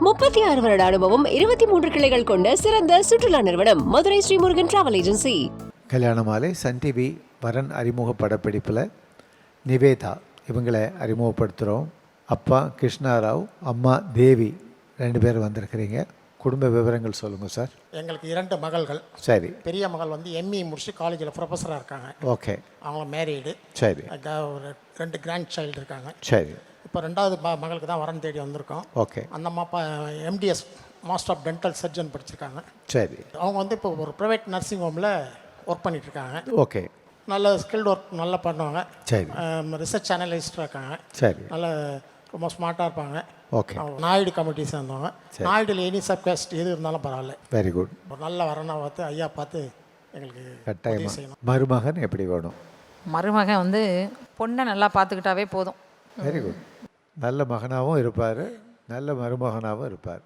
முப்பத்தி ஆறு வருட அனுபவம் இருபத்தி மூன்று கிளைகள் கொண்ட சிறந்த சுற்றுலா நிறுவனம் மதுரை ஸ்ரீமுருகன் டிராவல் ஏஜென்சி. கல்யாண மாலை சன் டிவி வரன் அறிமுக படப்பிடிப்பில் நிவேதா. இவங்களை அறிமுகப்படுத்துகிறோம் அப்பா கிருஷ்ணாராவ் அம்மா தேவி ரெண்டு பேர் வந்திருக்கிறீங்க. குடும்ப விவரங்கள் சொல்லுங்கள் சார். எங்களுக்கு இரண்டு மகள்கள். சரி. பெரிய மகள் வந்து எம்இ முடிச்சு காலேஜில் ப்ரொஃபஸராக இருக்காங்க. ஓகே அவங்க மேரீடு சரி. ஒரு ரெண்டு கிராண்ட் சைல்டு இருக்காங்க. சரி. இப்போ ரெண்டாவது ம மகளுக்கு தான் வரன் தேடி வந்திருக்கோம். ஓகே. அந்த அம்மா அப்பா MDS master of dental surgeon படிச்சிருக்காங்க. சரி. அவங்க வந்து இப்போ ஒரு ப்ரைவேட் நர்சிங் ஹோமில் ஒர்க் பண்ணிட்டு இருக்காங்க. ஓகே. நல்ல ஸ்கில்டு ஒர்க் நல்லா பண்ணுவாங்க. சரி. ரிசர்ச் அனலிஸ்டாக இருக்காங்க. சரி. நல்ல ரொம்ப ஸ்மார்ட்டாக இருப்பாங்க. ஓகே. அவங்க நாயுடு கமிட்டி சேர்ந்தவங்க. நாயுடுல எனி சப்காஸ்ட் எது இருந்தாலும் பரவாயில்ல. வெரி குட் ஒரு நல்ல வரனை பார்த்து ஐயா பார்த்து எங்களுக்கு உதவி கட்டாயமாக செய்யணும். மருமகன் எப்படி வேணும்? மருமகன் வந்து பொண்ணை நல்லா பார்த்துக்கிட்டாவே போதும். வெரி குட் நல்ல மகனாகவும் இருப்பார் நல்ல மருமகனாகவும் இருப்பார்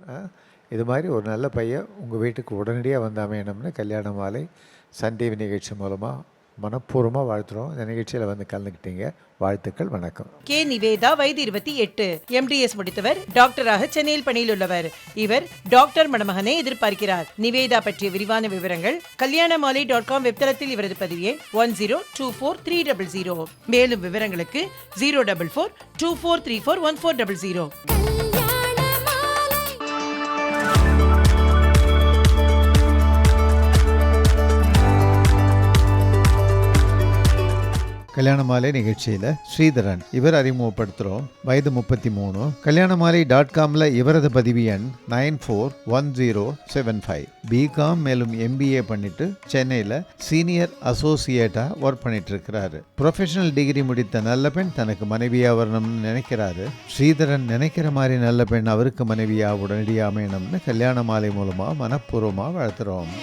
இது மாதிரி ஒரு நல்ல பையன் உங்கள் வீட்டுக்கு உடனடியாக வந்து அமையணும்னு கல்யாண மாலை சன் டிவி நிகழ்ச்சி மூலமாக மனப்பூர்வமாக வாழ்த்துறோம். இந்த நிகழ்ச்சியில் வந்து கலந்துக்கிட்டீங்க. வாழ்த்துக்கள் வணக்கம். கே. நிவேதா வயது இருபத்தி எட்டு. எம்டிஎஸ் முடித்தவர் டாக்டராக சென்னையில் பணியில் உள்ளவர். இவர் டாக்டர் மணமகனை எதிர்பார்க்கிறார். நிவேதா பற்றிய விரிவான விவரங்கள் கல்யாண மாலை டாட் காம் வெப்தளத்தில் இவரது பதிவு one zero two four three double zero மேலும் விவரங்களுக்கு zero double four two four three four one four double zero கல்யாண மாலை நிகழ்ச்சியில் ஸ்ரீதரன் இவர் அறிமுகப்படுத்துகிறோம் வயது முப்பத்தி மூணு கல்யாண மாலை டாட் காமில் இவரது பதிவு எண் nine four one zero seven five. BCom மேலும் எம்பிஏ பண்ணிட்டு சென்னையில் சீனியர் அசோசியேட்டாக ஒர்க் பண்ணிட்டு இருக்கிறாரு ப்ரொஃபஷனல் டிகிரி முடித்த நல்ல பெண் தனக்கு மனைவியாக வரணும்னு நினைக்கிறாரு. ஸ்ரீதரன் நினைக்கிற மாதிரி நல்ல பெண் அவருக்கு மனைவியாக உடனடியாக அமையணும்னு கல்யாண மாலை மூலமாக மனப்பூர்வமாக வாழ்த்துறோம்.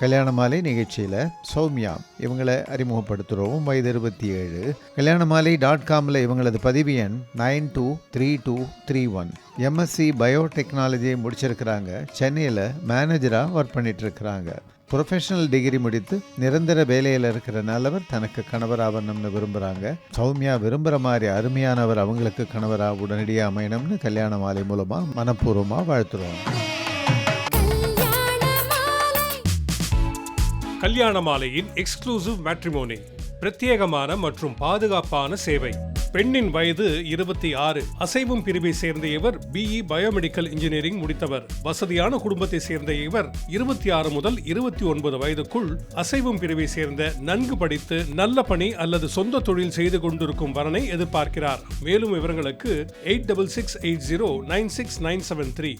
கல்யாண மாலை நிகழ்ச்சியில் சௌமியா இவங்களை அறிமுகப்படுத்துகிறோம் வயது இருபத்தி ஏழு கல்யாண மாலை டாட் காமில் இவங்களது பதிவு எண் nine two three two three one. MSc பயோடெக்னாலஜியை முடிச்சிருக்கிறாங்க. சென்னையில் மேனேஜராக ஒர்க் பண்ணிட்டு இருக்கிறாங்க ப்ரொஃபஷனல் டிகிரி முடித்து நிரந்தர வேலையில் இருக்கிற நல்லவர் தனக்கு கணவர் ஆகணும்னு விரும்புகிறாங்க சௌமியா விரும்புகிற மாதிரி அருமையானவர் அவங்களுக்கு கணவராக உடனடியாக அமையணும்னு கல்யாண மாலை மூலமாக மனப்பூர்வமாக வாழ்த்துறோம். கல்யாண மாலையின் எக்ஸ்க்ளூசிவ் மேட்ரிமோனி பிரத்யேகமான மற்றும் பாதுகாப்பான சேவை. பெண்ணின் வயது இருபத்தி ஆறு. அசைவும் பிரிவை சேர்ந்த இவர் பிஇ பயோமெடிக்கல் இன்ஜினியரிங் முடித்தவர். வசதியான குடும்பத்தை சேர்ந்த இவர் இருபத்தி ஆறு முதல் இருபத்தி ஒன்பது வயதுக்குள் அசைவும் பிரிவை சேர்ந்த நன்கு படித்து நல்ல பணி அல்லது சொந்த தொழில் செய்து கொண்டிருக்கும் வரனை எதிர்பார்க்கிறார். மேலும் விவரங்களுக்கு eight double six eight zero nine six nine seven three.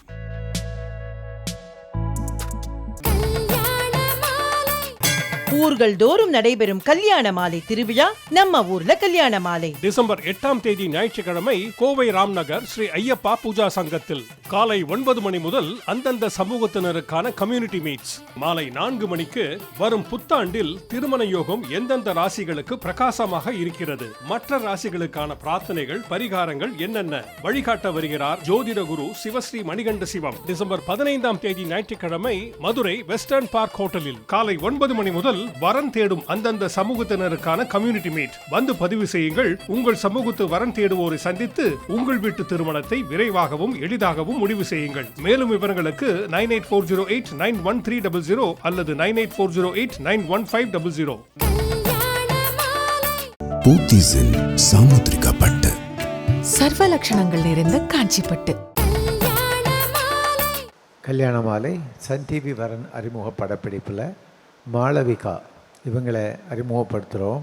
ஊர்கள் தோறும் நடைபெறும் கல்யாண மாலை திருவிழா நம்ம ஊர்ல கல்யாண மாலை. டிசம்பர் எட்டாம் தேதி ஞாயிற்றுக்கிழமை கோவை ராம்நகர் ஸ்ரீ ஐயப்பா பூஜா சங்கத்தில் காலை ஒன்பது மணி முதல் அந்தந்த சமூகத்தினருக்கான கம்யூனிட்டி மீட்ஸ் மாலை நான்கு மணிக்கு வரும் புத்தாண்டில் திருமண யோகம் எந்தெந்த ராசிகளுக்கு பிரகாசமாக இருக்கிறது? மற்ற ராசிகளுக்கான பிரார்த்தனைகள் பரிகாரங்கள் என்னென்ன? வழிகாட்ட வருகிறார் ஜோதிட குரு சிவஸ்ரீ மணிகண்ட சிவம். டிசம்பர் பதினைந்தாம் தேதி ஞாயிற்றுக்கிழமை மதுரை வெஸ்டர்ன் பார்க் ஹோட்டலில் காலை ஒன்பது மணி முதல் வரன் தேடும் அந்தந்த சமூகத்தினருக்கான கம்யூனிட்டி மீட் வந்து பதிவு செய்யுங்கள். உங்கள் சமூகத்து வரன் தேடுவோரை சந்தித்து உங்கள் வீட்டு திருமணத்தை விரைவாகவும் எளிதாகவும் முடிவு செய்யுங்கள். மேலும் விவரங்களுக்கு nine eight four zero eight nine one three double zero அல்லது nine eight four zero eight nine one five double zero பூத்திஸில் Samudrika பட்டு சர்வ லட்சணங்கள் நிறைந்த காஞ்சிப்பட்டு. கல்யாண மாலை சன் டிவி வரன் அறிமுக படப்பிடிப்பில் மாளவிகா இவங்களை அறிமுகப்படுத்துகிறோம்.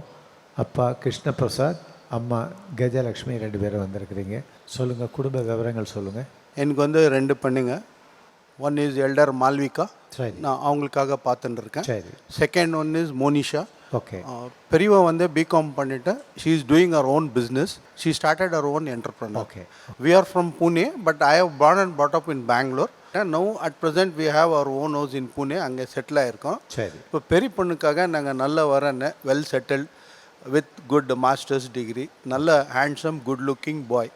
அப்பா கிருஷ்ணபிரசாத் அம்மா கஜலக்ஷ்மி ரெண்டு பேரும் வந்திருக்கிறீங்க. சொல்லுங்கள் குடும்ப விவரங்கள் சொல்லுங்கள் எனக்கு வந்து ரெண்டு பொண்ணுங்க. ஒன் இஸ் எல்டர் மால்விகா சரி. நான் அவங்களுக்காக பார்த்துட்டு இருக்கேன். சரி. Second one is Monisha. Okay பெரியவ வந்து பிகாம் பண்ணிட்டு she is doing our own business she started our own entrepreneur Okay. We are from Pune but I have born and brought up in Bangalore no at present we have our own house in Pune அங்கே settle ஆயிருக்கோம். சரி. இப்போ பெரிய பொண்ணுக்காக நாங்கள் நல்ல வரன்னு well settled with good masters degree நல்ல handsome good looking boy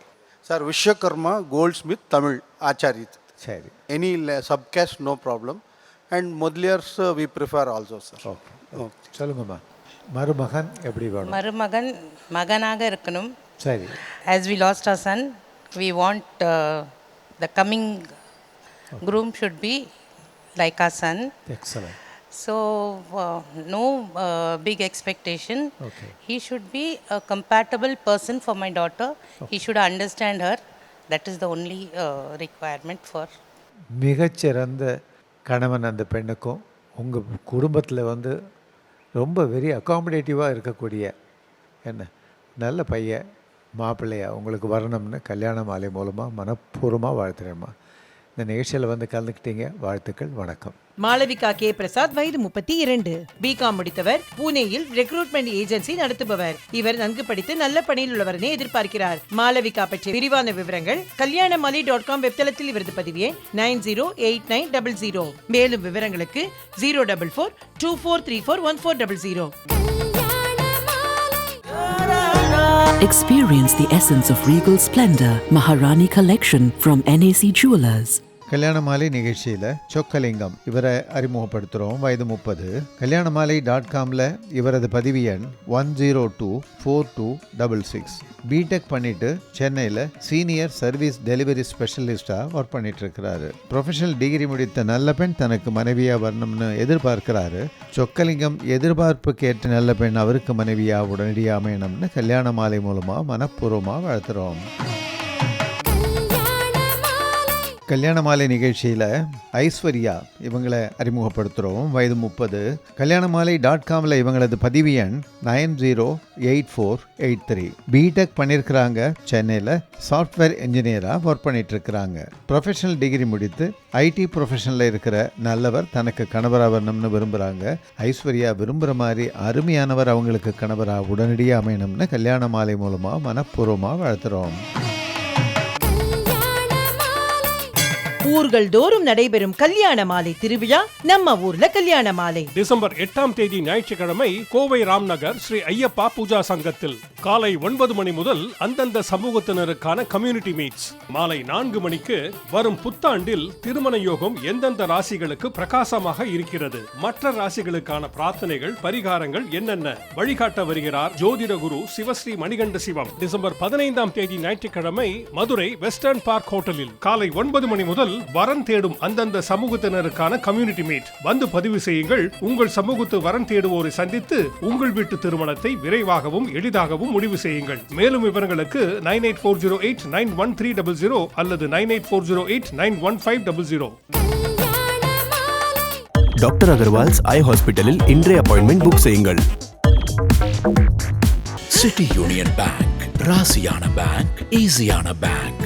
sir Vishwakarma goldsmith Tamil ஆச்சாரித் சரி any subcaste no problem and Mudaliars we prefer also sir okay சொல்லுங்கம்மா மருமகன் எப்படி வேணும் மருமகன் மகனாக இருக்கணும் சரி as we lost our son we want uh, the coming groom should be like our son. Excellent So, uh, no uh, big expectation. Okay. He should be a compatible person for my daughter. He should understand her. That is the only uh, requirement for. மிகச்சிறந்த கணவன் அந்த பெண்ணுக்கும் உங்கள் குடும்பத்தில் வந்து ரொம்ப very அகாமடேட்டிவாக இருக்கக்கூடிய என்ன? நல்ல பையன் மாப்பிள்ளையா உங்களுக்கு வரணும்னு கல்யாண மாலை மூலமாக மனப்பூர்வமாக வாழ்த்துறேம்மா. இந்த நிகழ்ச்சியில் வந்து கலந்துக்கிட்டீங்க. வாழ்த்துக்கள் வணக்கம். மாளவிகா கே. பிரசாத் வயது முப்பத்தி இரண்டு. பிகாம் முடித்தவர் பூனேயில் ரெக்ரூட்மெண்ட் ஏஜென்சி நடத்துபவர். இவர் நன்கு படித்து நல்ல பணியில் உள்ளவரனே எதிர்பார்க்கிறார். மாளவிகா பற்றிய விரிவான விவரங்கள் கல்யாணமாலி டாட் காம் வெப்தளத்தில் இவரது பதிவு nine zero eight nine double zero. மேலும் விவரங்களுக்கு zero double four two four three four one four double zero. Experience the essence of regal splendor. Maharani Collection from NAC Jewelers. கல்யாண மாலை நிகழ்ச்சியில் சொக்கலிங்கம் இவரை அறிமுகப்படுத்துகிறோம் வயது முப்பது. கல்யாண மாலை டாட் காமில் இவரது பதிவு எண் one zero two four two double six BTech பண்ணிட்டு சென்னையில் சீனியர் சர்வீஸ் டெலிவரி ஸ்பெஷலிஸ்டாக ஒர்க் பண்ணிட்டு இருக்கிறாரு ப்ரொஃபஷனல் டிகிரி முடித்த நல்ல பெண் தனக்கு மனைவியாக வரணும்னு எதிர்பார்க்கிறாரு. சொக்கலிங்கம் எதிர்பார்ப்புக்கு ஏற்ற நல்ல பெண் அவருக்கு மனைவியாக உடனடியாக அமையணும்னு கல்யாண மாலை மூலமாக மனப்பூர்வமாக வளர்த்துறோம் கல்யாண மாலை நிகழ்ச்சியில் ஐஸ்வர்யா இவங்களை அறிமுகப்படுத்துகிறோம் வயது முப்பது. கல்யாண மாலை டாட் காமில் இவங்களது பதிவு எண் nine zero eight four eight three. BTech பண்ணியிருக்கிறாங்க சென்னையில் சாஃப்ட்வேர் இன்ஜினியராக ஒர்க் பண்ணிகிட்ருக்கிறாங்க ப்ரொஃபஷனல் டிகிரி முடித்து ஐடி ப்ரொஃபஷனில் இருக்கிற நல்லவர் தனக்கு கணவராக வரணும்னு விரும்புகிறாங்க ஐஸ்வர்யா விரும்புகிற மாதிரி அருமையானவர் அவங்களுக்கு கணவராக உடனடியாக அமையணும்னு கல்யாண மாலை மூலமாக மனப்பூர்வமாக வளர்த்துறோம் ஊர்கள் தோறும் நடைபெறும் கல்யாண மாலை திருவிழா நம்ம ஊர்ல கல்யாண மாலை. டிசம்பர் எட்டாம் தேதி ஞாயிற்றுக்கிழமை கோவை ராம்நகர் ஸ்ரீ ஐயப்பா பூஜா சங்கத்தில் காலை ஒன்பது மணி முதல் அந்தந்த சமூகத்தினருக்கான கம்யூனிட்டி மீட்ஸ் மாலை நான்கு மணிக்கு வரும் புத்தாண்டில் திருமண யோகம் எந்தெந்த ராசிகளுக்கு பிரகாசமாக இருக்கிறது? மற்ற ராசிகளுக்கான பிரார்த்தனைகள் பரிகாரங்கள் என்னென்ன? வழிகாட்ட வருகிறார் ஜோதிட குரு சிவஸ்ரீ மணிகண்ட சிவம். டிசம்பர் பதினைந்தாம் தேதி ஞாயிற்றுக்கிழமை மதுரை வெஸ்டர்ன் பார்க் ஹோட்டலில் காலை ஒன்பது மணி முதல் வரன் தேடும் அந்தந்த சமூகத்தினருக்கான கம்யூனிட்டி மீட் வந்து பதிவு செய்யுங்கள். உங்கள் சமூகத்து வரன் தேடுவோரை சந்தித்து உங்கள் வீட்டு திருமணத்தை விரைவாகவும் எளிதாகவும் முடிவு செய்யுங்கள். மேலும் விவரங்களுக்கு nine eight four zero eight nine one three double zero அல்லது nine eight four zero eight nine one five double zero doctor Agarwal's eye ஹாஸ்பிட்டலில் இன்றைய அப்பாயின்மெண்ட் புக் செய்யுங்கள். சிட்டி யூனியன் பேங்க் ராசியான பேங்க் ஈஸியான பேங்க்